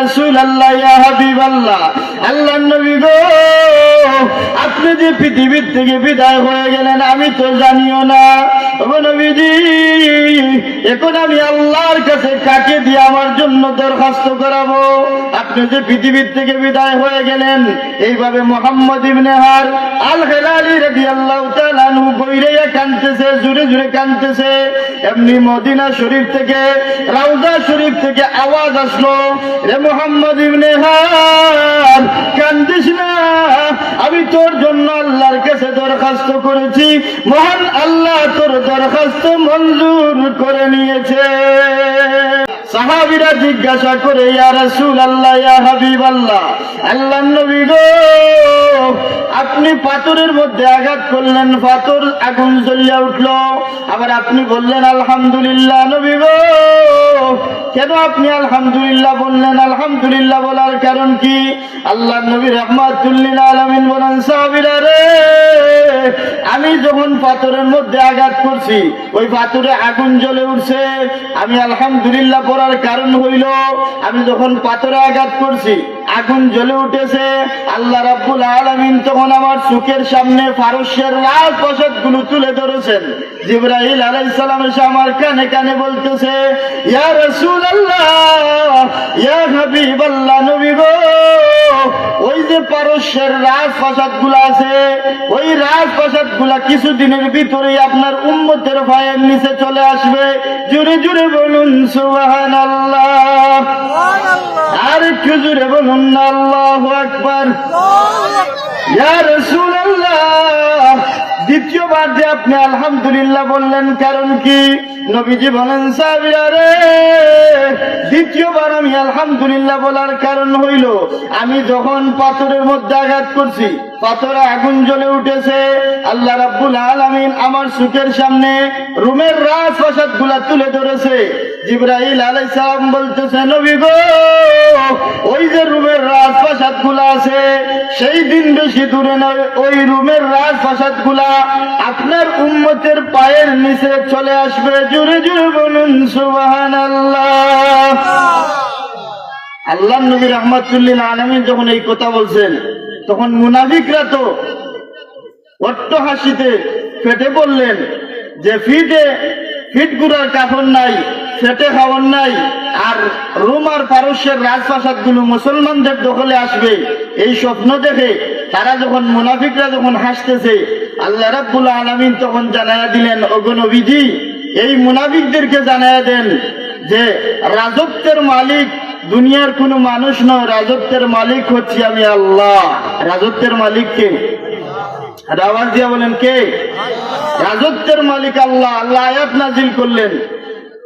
রাসূল আল্লাহ হাবিব আল্লাহ আল্লাহ নবী গো। আপনি যে পৃথিবীর থেকে বিদায় হয়ে গেলেন, আমি তো জানিও না। এখন আমি আল্লাহর কাছে কাকে দিয়ে আমার জন্য দরখাস্ত করাবো? আপনি যে পৃথিবীর থেকে বিদায় হয়ে গেলেন, এইভাবে মোহাম্মদ ইবনে হার আল হেলালি রাদিয়াল্লাহু তাআলা আনহু বইরে কানতেছে জুড়ে জুড়ে কানতেছে এমনি মদিনা শরীফ থেকে, রাউজা শরীফ থেকে আওয়াজ আসলো, রে মোহাম্মদ ইবনেহার কান্দিস না আমি তোর জন্য আল্লাহর কাছে দরখাস্ত করেছি। মহান আল্লাহ তোর দরখাস্ত মঞ্জুর করে নিয়েছে। সাহাবিরা জিজ্ঞাসা করে, ইয়া রাসূল আল্লাহ ইয়া হাবিব আল্লাহ আল্লাহ নবী গো, আপনি পাথরের মধ্যে আঘাত করলেন, পাথর আগুন জ্বলিয়া উঠল। আবার আপনি বললেন, আলহামদুলিল্লাহ নবী গো। কেন আপনি আলহামদুলিল্লাহ বললেন? আলহামদুলিল্লাহ বলার কারণ কি? আল্লাহ নবী রহমাতুল্লিল আলমিন বলেন, সাহাবিরা রে, আমি যখন পাথরের মধ্যে আঘাত করছি, ওই পাথরে আগুন জ্বলে উঠছে। আমি আলহামদুলিল্লাহ পড়ার কারণ হইল, আমি যখন পাথরে আঘাত করছি, আগুন জ্বলে উঠেছে, আল্লাহ রাব্বুল আলামিন তখন আমার চোখের সামনে ফারস্যের লাল প্রসাদগুলো তুলে ধরেছেন। জিব্রাহিল আলাইহিস সালাম এসে আমার কানে কানে বলতেছে, ইয়া রাসূলুল্লাহ, ইয়া হাবিবাল্লাহ নবী গো, ওই যে পারস্যের রাজপ্রাসাদগুলা আছে, ওই রাজপ্রাসাদগুলা কিছুদিনের ভিতরেই আপনার উম্মতের ভাইয়ের নিচে চলে আসবে। জুড়ে জুড়ে বলুন সুবাহান আল্লাহ আর একটু জুড়ে বলুন না আল্লাহ আকবার। দ্বিতীয়বার যে আপনি আলহামদুলিল্লাহ বললেন কারণ কি? নবীজি বলেন সাবিরা রে দ্বিতীয়বার আমি আলহামদুলিল্লাহ বলার কারণ হইল আমি যখন পাথরের মধ্যে আঘাত করছি পাথরে আগুন জ্বলে উঠেছে আল্লাহ রাব্বুল আলামিন আমার সুখের সামনে রুমের রাজপ্রাসাদগুলা তুলে ধরেছে। জিব্রাহিল আলাইহিস সালাম বলতেছে, নবী গো, ওই যে রুমের রাজপ্রাসাদগুলা আছে, সেই দিন বেশি দূরে নয়, ওই রুমের রাজপ্রাসাদগুলা আপনার উম্মতের পায়ের নিচে চলে আসবে। জুড়ে জুড়ে বলুন সুবাহান আল্লাহ আল্লাহ নবী রহমতুল্লিল আলমিন যখন এই কথা বলছেন, তখন মুনাফিকরা তো অট্ট হাসিতে ফেটে বললেন যে ফিটে, ফিট গুড়ার কাপড় নাই ফেটে খাওয়ার নাই আর রোম আর পারস্যের রাজপ্রাসাদগুলো মুসলমানদের দখলে আসবে এই স্বপ্ন দেখে তারা যখন মুনাফিকরা যখন হাসতেছে আল্লাহ রাব্বুল আলামিন তখন জানায়া দিলেন অগনবীজি এই মুনাফিকদেরকে জানায়া দেন যে রাজত্বের মালিক দুনিয়ার কোনো মানুষ নয় রাজত্বের মালিক হচ্ছি আমি আল্লাহ। রাজত্বের মালিক কে? আওয়াজ দিয়া বলেন কে? রাজত্বের মালিক আল্লাহ। আল্লাহ আয়াত নাজিল করলেন।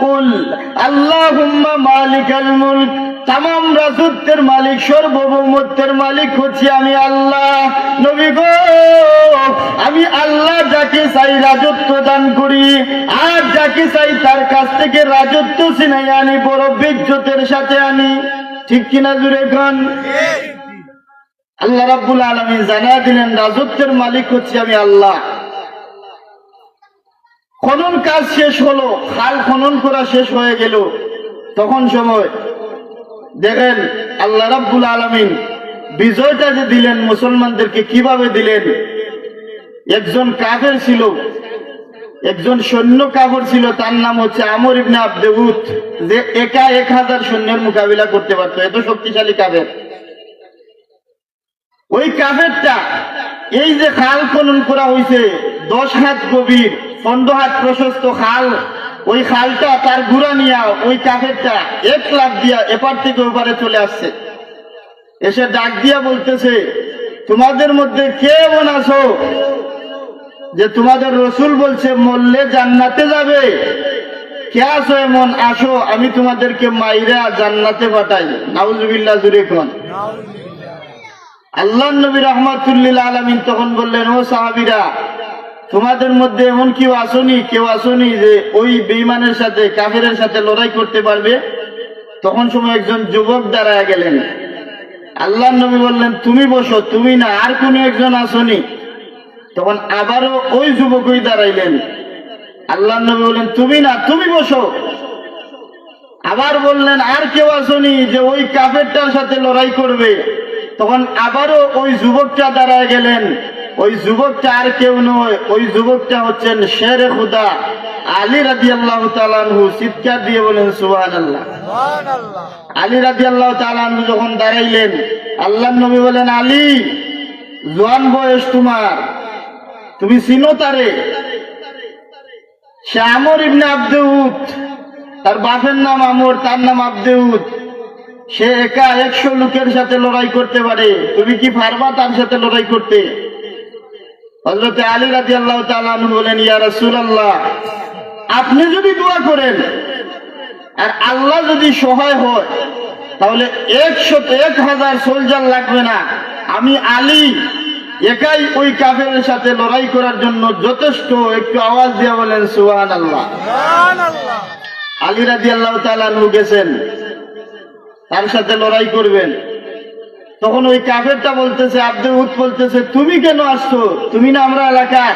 কুল। আল্লাহ মালিকাল মুলক। তাম রাজত্বের মালিক সর্বভৌমত্বের মালিক হচ্ছি আমি আল্লাহ। নবী গো আমি আল্লাহ যাকে চাই রাজত্ব দান করি আর যাকে চাই তার কাছ থেকে রাজত্ব ছিনাই আনি বড় বিজ্জতের সাথে আনি। ঠিক কিনা জুড়ে খান? আল্লাহ রাব্বুল আলমী জানা দিলেন রাজত্বের মালিক হচ্ছি আমি আল্লাহ। খনন কাজ শেষ হলো, খাল খনন করা শেষ হয়ে গেল। তখন সময়, দেখেন, আল্লাহ রাব্বুল আলমিন বিজয়টা যে দিলেন, মুসলমানদেরকে কীভাবে দিলেন? একজন কাফের ছিল, একজন সৈন্য কাফর ছিল, তার নাম হচ্ছে আমর ইবনে আব্দেউত যে একা এক হাজার সৈন্যের মোকাবিলা করতে পারতো, এত শক্তিশালী কাফের। ওই কাফেরটা, এই যে খাল খনন করা হয়েছে দশ হাত গভীর হাত প্রশস্ত খাল ওই খালটা তার ঘুরা নিয়া ওই কাফেরটা এক লাখ দিয়া এপার থেকে ওপারে চলে আসছে। এসে ডাক দিয়া বলতেছে তোমাদের মধ্যে কে এমন আছো যে তোমাদের রসুল বলছে মরলে জান্নাতে যাবে? কে আছো এমন আসো আমি তোমাদেরকে মাইরা জান্নাতে পাঠাই। নাউজুবিল্লাহ জুড়ে কোন? আল্লাহ নবী রহমাতুল্লিল আলমিন তখন বললেন ও সাহাবিরা তোমাদের মধ্যে এমন কেউ আসনি কেউ আসনি যে ওই বেইমানের সাথে, কাফেরের সাথে লড়াই করতে পারবে? তখন সময় একজন যুবক দাঁড়ায় গেলেন। আল্লাহ নবী বললেন, তুমি বসো, তুমি না, আর কোন একজন আসনি। তখন আবারও ওই যুবকই দাঁড়াইলেন। আল্লাহ নবী বললেন, তুমি না, তুমি বসো। আবার বললেন, আর কেউ আসনি যে ওই কাফেরটার সাথে লড়াই করবে? তখন আবারও ওই যুবকটা দাঁড়ায় গেলেন। ওই যুবকটা আর কেউ নয় ওই যুবকটা হচ্ছেন শের খুদা। আলী রাজি আল্লাহ তালানহু চিৎকার দিয়ে বলেন সুহান আল্লাহ আলী রাজি আল্লাহ তালানহু যখন দাঁড়াইলেন আল্লাহ নবী বলেন আলী জোয়ান বয়স তোমার। তুমি চিনো তারে? সে আমর ইবনে আব্দুদ তার বাপের নাম আমর তার নাম আব্দুদ সে একা একশো লোকের সাথে লড়াই করতে পারে। তুমি কি পারবা তার সাথে লড়াই করতে? হজরতে আলী রাজি আল্লাহ তালু বলেন ইয়া রসুল আল্লাহ আপনি যদি দোয়া করেন আর আল্লাহ যদি সহায় হয় তাহলে একশো এক হাজার সোলজার লাগবে না। আমি আলী একাই ওই কাফের সাথে লড়াই করার জন্য যথেষ্ট একটু আওয়াজ দিয়ে বলেন সুহান আল্লাহ আলী রাজি আল্লাহ তালু গেছেন তার সাথে লড়াই করবেন। তখন ওই কাফেরটা বলতেছে, আব্দুল উদ বলতেছে, তুমি কেন আসছো? তুমি না আমরা এলাকার।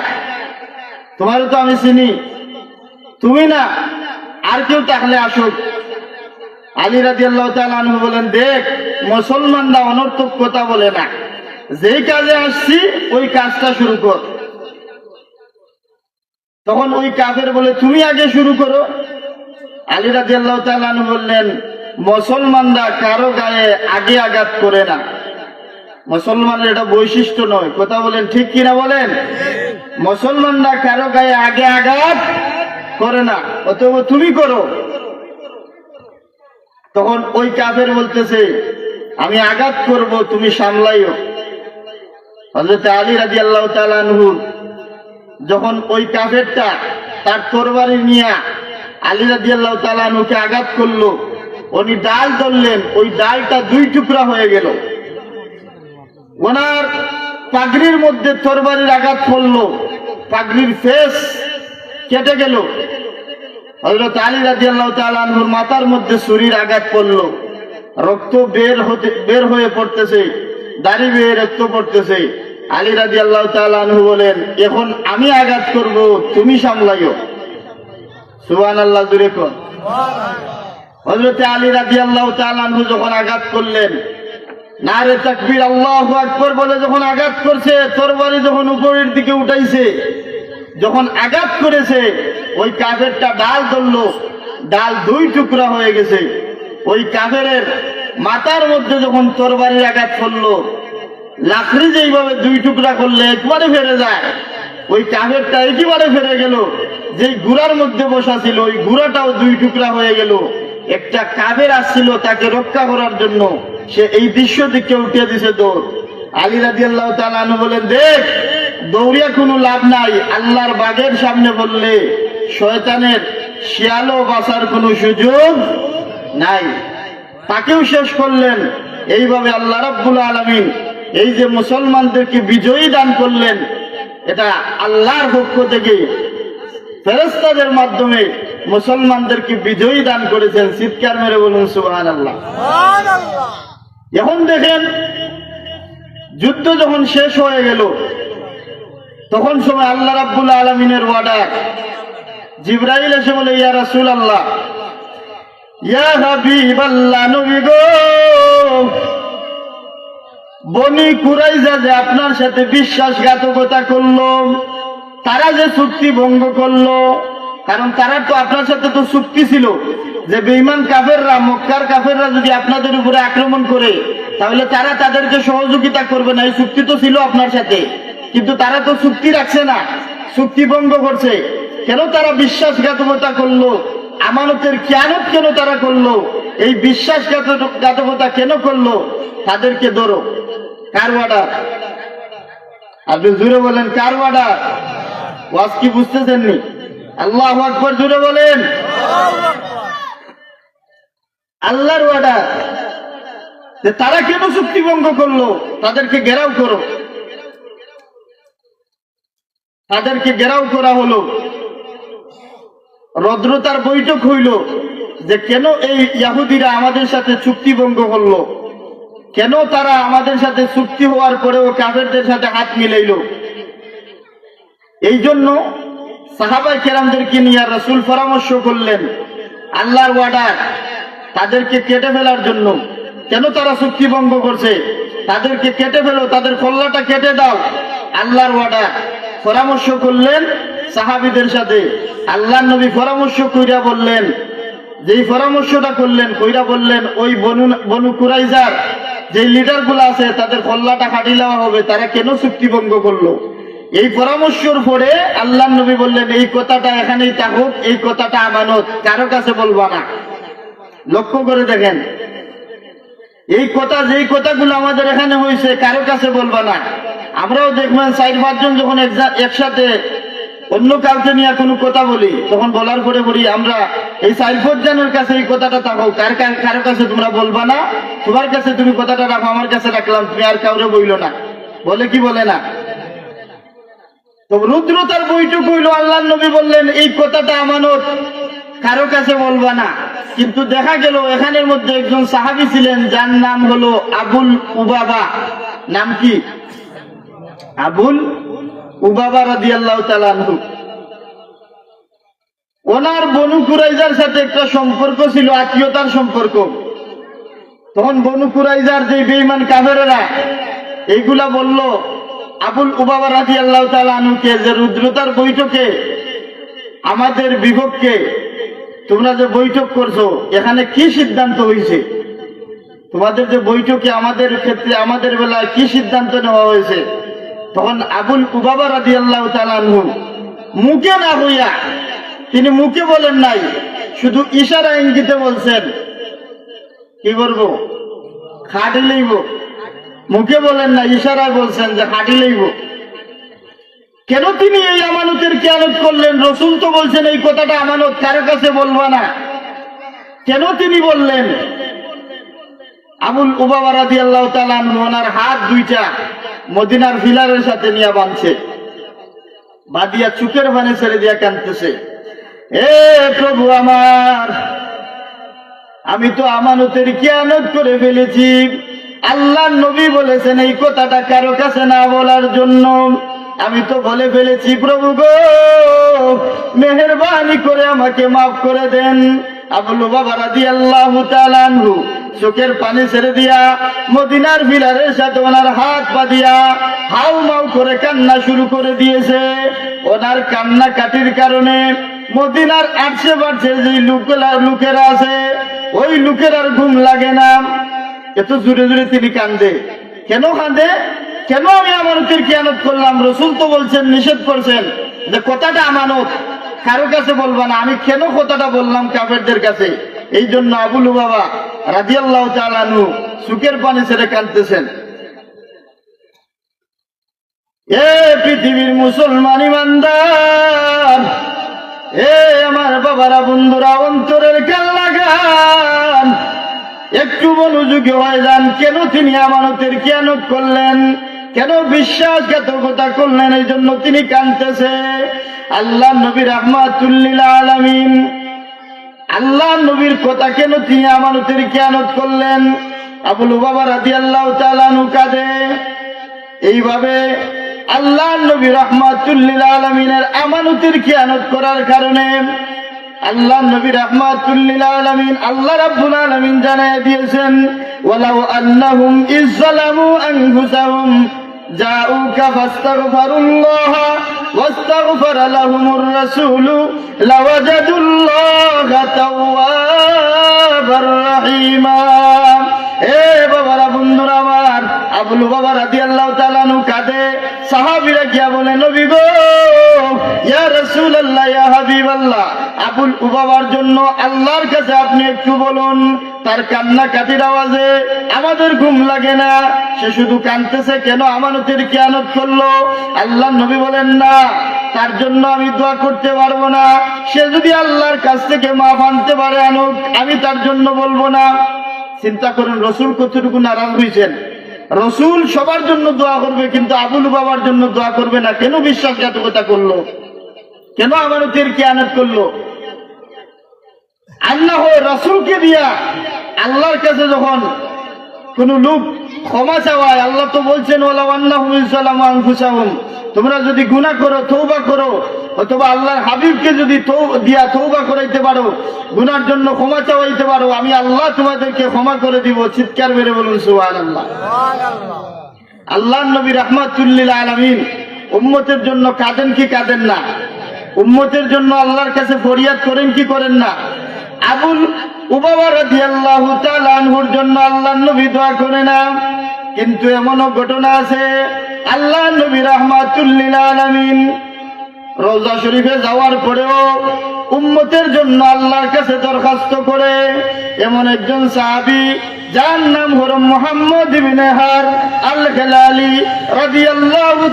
তোমার তো আমি চিনি। তুমি না। আর কেউ তাহলে আসুক। আলী রাজি আল্লাহ বলেন, দেখ, মুসলমানরা অনর্থক কথা বলে না। যেই কাজে আসছি, ওই কাজটা শুরু কর। তখন ওই কাফের বলে, তুমি আগে শুরু করো। আলী রাজি আল্লাহ বললেন মুসলমানরা কারও গায়ে আগে আঘাত করে না। মুসলমানের এটা বৈশিষ্ট্য নয়। কথা বলেন ঠিক কিনা বলেন? মুসলমানরা কারও গায়ে আগে আঘাত করে না। অতএব তুমি করো। তখন ওই কাফের বলতেছে, আমি আঘাত করব, তুমি সামলাইও। হজরত আলী রাজি আল্লাহ তালানহু যখন ওই কাফেরটা তার তরবারি নিয়ে আলী রাজি আল্লাহ তালানহুকে আঘাত করল উনি ডাল ধরলেন, ওই ডালটা দুই টুকরা হয়ে গেল। ওনার পাগড়ির মধ্যে তরবারির আঘাত পড়ল, পাগড়ির ফেস কেটে গেল। হজরত আলী রাজি আল্লাহ তালুর মাথার মধ্যে ছুরির আঘাত পড়ল। রক্ত বের হতে, বের হয়ে পড়তেছে, দাড়ি বেয়ে রক্ত পড়তেছে। আলী রাজি আল্লাহ তালু বলেন, এখন আমি আঘাত করব, তুমি সামলাইও। সুবান আল্লাহ দূরে কর। হজরতে আলী রাজি আল্লাহ তালু যখন আঘাত করলেন না রে তাকবির আল্লাহ আকবর বলে যখন আঘাত করছে, তরবারি যখন উপরের দিকে উঠাইছে, যখন আঘাত করেছে, ওই কাফেরটা ডাল ধরলো, ডাল দুই টুকরা হয়ে গেছে। ওই কাফের মাথার মধ্যে যখন তরবারির আঘাত করল, লাকড়ি যেইভাবে দুই টুকরা করলে একবারে ফেরে যায়। ওই কাফেরটা একেবারে ফেরে গেল যে গুড়ার মধ্যে বসা ছিল, ওই গুড়াটাও দুই টুকরা হয়ে গেল। একটা কাফের আসছিল তাকে রক্ষা করার জন্য। সে এই দৃশ্য দিকে উঠিয়ে দিছে দৌড়। আলী রাজি আল্লাহ বলেন, দেখ দৌড়িয়া কোনো লাভ নাই। আল্লাহর বাগের সামনে বললে, শয়তানের শিয়ালো বাসার কোনো সুযোগ নাই। তাকেও শেষ করলেন। এইভাবে আল্লাহ রাব্বুল আলমিন এই যে মুসলমানদেরকে বিজয়ী দান করলেন, এটা আল্লাহর পক্ষ থেকে ফেরেস্তাদের মাধ্যমে মুসলমানদেরকে বিজয়ী দান করেছেন? চিৎকার মেরে বলুন সুবাহ আল্লাহ এখন দেখেন যুদ্ধ যখন শেষ হয়ে গেল তখন সময় আল্লাহ রাব্বুল আলমিনের ওয়ার্ডার জিব্রাইল এসে বলে ইয়া রাসুল আল্লাহ ইয়া হাবিব আল্লাহ নবী গো বনি কুরাইজা যে আপনার সাথে বিশ্বাসঘাতকতা করল তারা যে চুক্তি ভঙ্গ করল কারণ তারা তো আপনার সাথে তো চুক্তি ছিল যে বেইমান কাফেররা, মক্কার কাফেররা যদি আপনাদের উপরে আক্রমণ করে, তাহলে তারা তাদেরকে সহযোগিতা করবে না। এই চুক্তি তো ছিল আপনার সাথে। কিন্তু তারা তো চুক্তি রাখছে না, চুক্তি ভঙ্গ করছে। কেন তারা বিশ্বাসঘাতকতা করল? আমানতের কেয়ানত কেন তারা করল? এই বিশ্বাসঘাতকতা কেন করল? তাদেরকে ধরো। কার অর্ডার আপনি জুড়ে বলেন, কার অর্ডার ওয়াজ কি বুঝতেছেন নি? আল্লাহ আকবর জুড়ে বলেন। আল্লাহর অর্ডার যে তারা কেন চুক্তি ভঙ্গ করল? তাদেরকে ঘেরাও করো। তাদেরকে ঘেরাও করা হলো। রদ্রতার বৈঠক হইল যে কেন এই ইয়াহুদিরা আমাদের সাথে চুক্তি ভঙ্গ করল? কেন তারা আমাদের সাথে চুক্তি হওয়ার পরেও কাফেরদের সাথে হাত মিলাইল? এই জন্য সাহাবাই কেরামদেরকে নিয়ে রসুল পরামর্শ করলেন, আল্লাহর ওয়ার্ডার তাদেরকে কেটে ফেলার জন্য। কেন তারা চুক্তি ভঙ্গ করছে? তাদেরকে কেটে ফেলো, তাদের কল্লাটা কেটে দাও। আল্লাহর ওয়ার্ডার পরামর্শ করলেন সাহাবিদের সাথে। আল্লাহ নবী পরামর্শ কইরা বললেন, যেই পরামর্শটা করলেন, কইরা বললেন, ওই বনু বনু কুরাইজার যে লিডারগুলো আছে, তাদের কল্লাটা কাটি দেওয়া হবে, তারা কেন চুক্তি ভঙ্গ করল? এই পরামর্শের পরে আল্লাহ নবী বললেন, এই কথাটা এখানেই থাকুক, এই কথাটা আমানত, কারও কাছে বলবা না। লক্ষ্য করে দেখেন, এই কথা, যেই কথাগুলো আমাদের এখানে হয়েছে, কারও কাছে বলবা না। আমরাও দেখবেন, চার পাঁচজন যখন একসাথে অন্য কাউকে নিয়ে কোনো কথা বলি, তখন বলার পরে বলি, আমরা এই পাঁচজনের কাছে এই কথাটা থাকো কার- কারও কাছে তোমরা বলবা না? তোমার কাছে তুমি কথাটা রাখো, আমার কাছে রাখলাম, তুমি আর কাউরে বইলো না। বলে কি বলে না? রুদ্রতার বইটুক হইল, আল্লাহ নবী বললেন, এই কথাটা আমানত। কারও কাছে বলবা না। কিন্তু দেখা গেল, এখানের মধ্যে একজন সাহাবি ছিলেন, যার নাম হলো আবুল উবাবা। নাম কি? আবুল উবাবা রাদি আল্লাহ তালানহু ওনার বনু কুরাইজার সাথে একটা সম্পর্ক ছিল, আত্মীয়তার সম্পর্ক। তখন বনু কুরাইজার যে বেইমান কাফেরেরা, এইগুলা বলল আবুল উবাবা রাজি আল্লাহ তালুকে যে রুদ্রতার বৈঠকে আমাদের বিভক্ষে তোমরা যে বৈঠক করছ, এখানে কি সিদ্ধান্ত হয়েছে? তোমাদের যে বৈঠকে আমাদের ক্ষেত্রে, আমাদের বেলায় কি সিদ্ধান্ত নেওয়া হয়েছে? তখন আবুল উবাবা রাজি আল্লাহ তালানহু মুখে না হইয়া তিনি মুখে বলেন নাই, শুধু ইশারা ইঙ্গিতে বলছেন, কি করব? খাটি লইব। মুখে বলেন না, ইশারায় বলছেন যে খাটি লইব। কেন তিনি এই আমানতের কেয়ানত করলেন? রসুল তো বলছেন, এই কথাটা আমানত কারও কাছে বলবা না। কেন তিনি বললেন? আবুল উবাবা রাজি আল্লাহ তালান ওনার হাত দুইটা মদিনার ফিলারের সাথে নিয়ে বাঁধছে। বাদিয়া চুকের বানে ছেড়ে দিয়া কানতেছে এ প্রভু আমার, আমি তো আমানতের কিয়ানত করে ফেলেছি। আল্লাহ নবী বলেছেন, এই কথাটা কারও কাছে না বলার জন্য। আমি তো বলে ফেলেছি, প্রভু গো, মেহরবানি করে আমাকে মাফ করে দেন। আবুল বাবা রাদি আল্লাহ তালানহু চোখের পানি ছেড়ে দিয়া, মদিনার ফিলারের সাথে ওনার হাত পা দিয়া হাউ মাউ করে কান্না শুরু করে দিয়েছে। ওনার কান্না কাটির কারণে মদিনার আটশে বাড়ছে যে লোকেরা লোকেরা আছে, ওই লোকের আর ঘুম লাগে না। এত জুড়ে জুড়ে তিনি কান্দে। কেন কান্দে? কেন আমি আমানতের কিয়ানত করলাম? রসুল তো বলছেন, নিষেধ করছেন যে কথাটা আমানত। কারও কাছে বলবা না। আমি কেন কথাটা বললাম কাফেরদের কাছে? এই জন্য আবুলু বাবা রাজিয়াল্লাহ তালানু সুখের পানি ছেড়ে কাঁদতেছেন। এ পৃথিবীর মুসলমান ইমানদার, এ আমার বাবারা, বন্ধুরা, অন্তরের কাল্লা গান একটু মনোযোগী হয়ে যান। কেন তিনি আমানতের কিয়ানত করলেন? কেন বিশ্বাসঘাতকতা করলেন? এই জন্য তিনি কানতেছে আল্লাহ নবী রহমাতুল্লিল আলমিন। আল্লাহ নবীর কথা কেন তিনি আমানতের কিয়ানত করলেন? আবুল বাবা রাদি আল্লাহ তালানু কাঁদে। এইভাবে আল্লাহ নবী রহমাতুল্লিল আলমিনের আমানতের কিয়ানত করার কারণে আল্লাহ নবী রহমাতুল্লিল আলমিন আল্লাহ রাব্বুল আলমিন জানাই দিয়েছেন ওয়ালাউ আন্নাহুম ইজ্জালামু আনফুসাহুম جاءوك فاستغفروا الله واستغفر لهم الرسول لوجدوا الله توابا رحيما এ বাবারা বন্ধুরা আমার আবুল বাবা রাদি আল্লাহ তালানু কাঁদে আল্লাহর কাছে আপনি একটু বলুন, তার কান্না কাটির আওয়াজে আমাদের ঘুম লাগে না, সে শুধু কানতেছে কেন আমানতের কিয়ানত করল? আল্লাহ নবী বলেন, না, তার জন্য আমি দোয়া করতে পারব না, সে যদি আল্লাহর কাছ থেকে মাফ আনতে পারে আনুক, আমি তার জন্য বলব না। চিন্তা করুন, রসুল কতটুকু নারাজ হয়েছেন। রসুল সবার জন্য দোয়া করবে, কিন্তু আবুল বাবার জন্য দোয়া করবে না। কেন বিশ্বাসঘাতকতা করল? কেন আমানতের কেয়ানত করল? আল্লাহ রসুলকে দিয়া আল্লাহর কাছে যখন কোন লোক ক্ষমা চাওয়ায়, আল্লাহ তো বলছেন ওলা আন্নাহুম তোমরা যদি গুনাহ করো তৌবা করো অথবা আল্লাহর হাবিবকে যদি দিয়া তৌবা করাইতে পারো গুনার জন্য ক্ষমা চাওয়াইতে পারো আমি আল্লাহ তোমাদেরকে ক্ষমা করে দিব চিৎকার মেরে বলুন সুহান আল্লাহ আল্লাহ নবী রহমাতুল্লিল আলমিন উম্মতের জন্য কাঁদেন কি কাঁদেন না? উম্মতের জন্য আল্লাহর কাছে ফরিয়াদ করেন কি করেন না? আবুল উবাবা রাদিয়াল্লাহু তাআলা আনহুর জন্য আল্লাহ নবী দোয়া করে না। কিন্তু এমনও ঘটনা আছে। আল্লাহ নবী রহমাতুল্লিল আলামিন রোজা শরীফে যাওয়ার পরেও উম্মতের জন্য আল্লাহর কাছে দরখাস্ত করে এমন একজন সাহাবি, যার নাম হলো মোহাম্মদ ইবনে হার আল খেলালি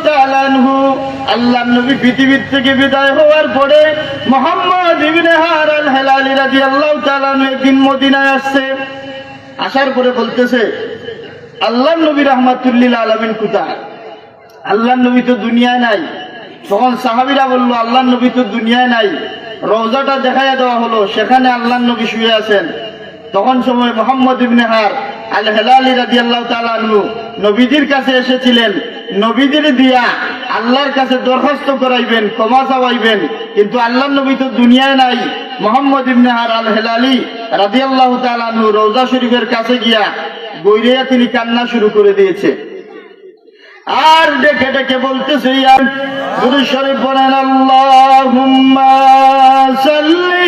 তাআলা আনহু। আল্লাহর নবী পৃথিবীর থেকে বিদায় হওয়ার পরে মোহাম্মদ ইবনে হার আল হেলালি রাদিয়াল্লাহু আল্লাহ আনহু একদিন মদিনায় আসছে। আসার পরে বলতেছে আল্লাহ নবী রহমাতুল্লিল আলমিন কোথায়? আল্লাহ নবী তো দুনিয়ায় নাই। তখন সাহাবিরা বলল আল্লাহ নবী তো দুনিয়ায় নাই। রওজাটা দেখাইয়া দেওয়া হলো, সেখানে আল্লাহ নবী শুয়ে আছেন। তখন সময় মোহাম্মদ ইবনে হার আল হেলালি রাজি আল্লাহ তালু নবীজির কাছে এসেছিলেন। নবীদের দিয়া আল্লাহর কাছে দরখাস্ত করাইবেন, ক্ষমা চাওয়াইবেন, কিন্তু আল্লাহ নবী তো দুনিয়ায় নাই। মোহাম্মদ ইবনে হার আল হেলালি রাজি আল্লাহ তালু রওজা শরীফের কাছে গিয়া গৈরিয়া তিনি কান্না শুরু করে দিয়েছে। আর ডেকে ডেকে বলতেছে আর গুরু শরীফ বলেন সাল্লি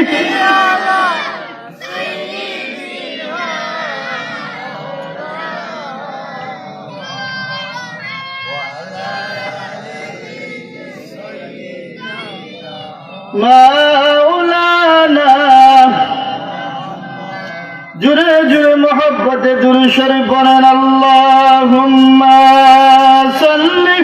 মাওলানা মোহব্বতে দুরু শরীফ বলেন আল্লাহুম্মা সাল্লি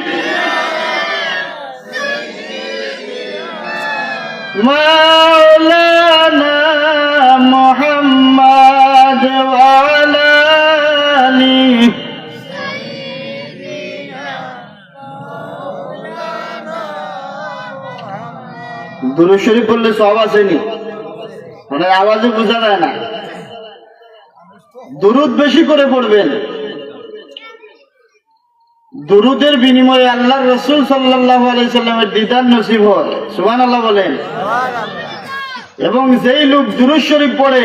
বললে সব আসেনি। মানে আওয়াজে বোঝা যায় না। দুরুদ বেশি করে পড়বেন। দুরুদের বিনিময়ে আল্লাহ রসুল সাল্লাহ আলাইসাল্লামের দিদার নসিব হয়। সুবান আল্লাহ বলেন। এবং যেই লোক দুরুদ শরীফ পড়ে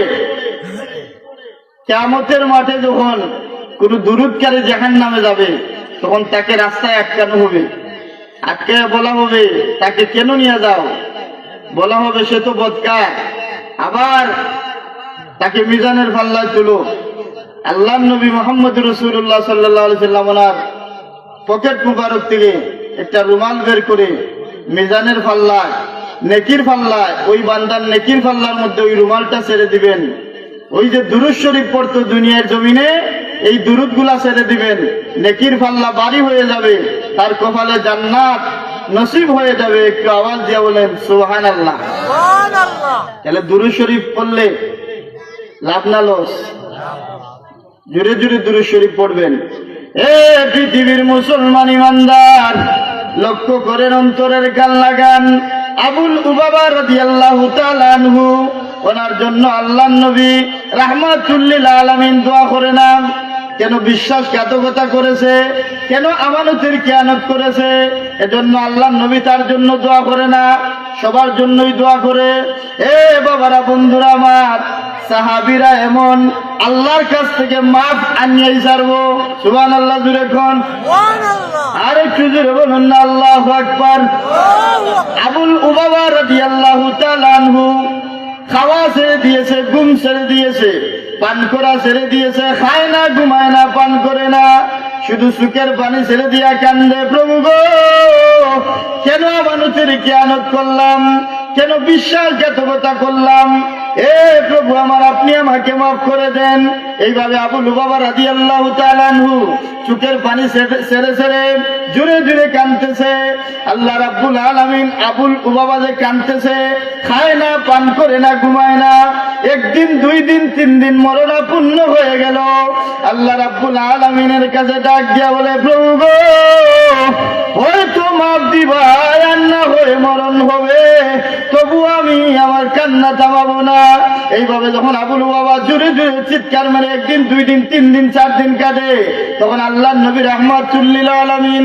কেমতের মাঠে যখন কোন দুরুদকারী যেখান নামে যাবে, তখন তাকে রাস্তায় আটকানো হবে। আটকে বলা হবে, তাকে কেন নিয়ে যাও? বলা হবে, সে তো বদকার আবার তাকে মিজানের পাল্লায় তুলো। আল্লাহ নবী মোহাম্মদ রসুল্লাহ সাল্লাহ সাল্লাম ওনার পকেট মুবারক থেকে একটা রুমাল বের করে মিজানের পাল্লায় নেকির পাল্লায় ওই বান্দার নেকির ফাল্লার মধ্যে ওই রুমালটা ছেড়ে দিবেন। ওই যে দুরুদ শরীফ পড়তো দুনিয়ার জমিনে এই দুরুদগুলা ছেড়ে দিবেন। নেকির ফাল্লা বাড়ি হয়ে যাবে তার কপালে জান্নাত নসিব হয়ে যাবে। একটু আওয়াজ দিয়া বলেন সুহান আল্লাহ তাহলে দুরুদ শরীফ পড়লে লাভ না লস জুড়ে জুড়ে দূরে শরীফ পড়বেন। এ পৃথিবীর মুসলমান ইমানদার, লক্ষ্য করেন অন্তরের গান লাগান। আবুল উবাবা রদি আল্লাহ ওনার জন্য আল্লাহ নবী রাহমাতুল্লিল আলমিন দোয়া করে না কেন বিশ্বাসঘাতকতা করেছে? কেন আমানতের খেয়ানত করেছে? এজন্য আল্লাহ নবী তার জন্য দোয়া করে না সবার জন্যই দোয়া করে। এ বাবারা বন্ধুরা আমার সাহাবিরা এমন আল্লাহর কাছ থেকে মাফ আনিয়ে ছাড়বো। সুবান আল্লাহ জুড়ে খন আর একটু জুড়ে বলুন না আল্লাহ আকবার। আবুল উবাবা রাজি আল্লাহ আনহু খাওয়া ছেড়ে দিয়েছে ঘুম ছেড়ে দিয়েছে। পান করা ছেড়ে দিয়েছে, খায় না, ঘুমায় না, পান করে না। শুধু সুখের পানি ছেড়ে দিয়া কান্দে, প্রভু গো, কেন মানুষের জ্ঞানত করলাম? কেন বিশ্বাসঘাতকতা করলাম? এ প্রভু আমার, আপনি আমাকে মাফ করে দেন। এইভাবে আবু লুবাবা রাজি আল্লাহ চুকের পানি সেরে সেরে জুড়ে জুড়ে কানতেছে। আল্লাহ রাব্বুল আলামিন আবুল উবাবা যে কানতেছে। খায় না, পান করে না, ঘুমায় না। একদিন, দুই দিন, তিন দিন মরণাপূর্ণ হয়ে গেল। আল্লাহ রাব্বুল আলামিনের কাছে ডাক দিয়া বলে, প্রভু, হয়তো মাপ দিবা, আর না হয়ে মরণ হবে। তবু আমি আমার কান্না থামাবো না। এইভাবে যখন আবুল বাবা জুড়ে জুড়ে চিৎকার মেরে একদিন, দুই দিন, তিন দিন, চার দিন কাটে তখন আল্লাহ নবী রহমাতুল্লিল আলমিন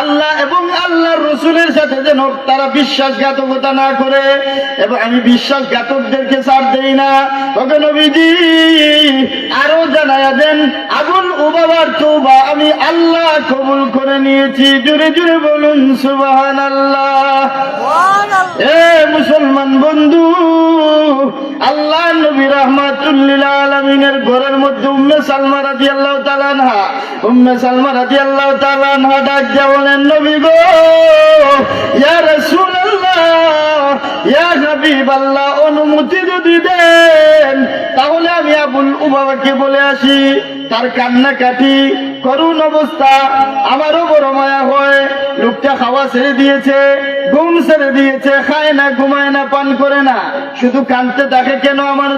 আল্লাহ এবং আল্লাহর রসুলের সাথে যেন তারা বিশ্বাসঘাতকতা না করে এবং আমি বিশ্বাসঘাতকদেরকে ছাড় দেই না। ওকে নবীজি আরও জানায়া দেন আগুন উবাবার তৌবা আমি আল্লাহ কবুল করে নিয়েছি। জুড়ে জুড়ে বলুন সুবাহান আল্লাহ এ মুসলমান বন্ধু আল্লাহ নবী রহমাতুল্লিল আলমিনের ঘরের মধ্যে উম্মে সালমা রাজি আল্লাহ তালানহা উম্মে সালমা রাজি আল্লাহ তালানহা ডাক দিয়া বলেন, নবী গো, ইয়া রাসূলুল্লাহ হাবিবাল্লাহ, অনুমতি যদি দেন, তাহলে আমি আবুল উবাবাকে বলে আসি। তার কান্না কাটি করুণ অবস্থা, আমারও বড় মায়া হয়। লোকটা খাওয়া ছেড়ে দিয়েছে, ঘুম ছেড়ে দিয়েছে, খায় না, ঘুমায় না, পান করে না। শুধু কানতে থাকে কেন আমার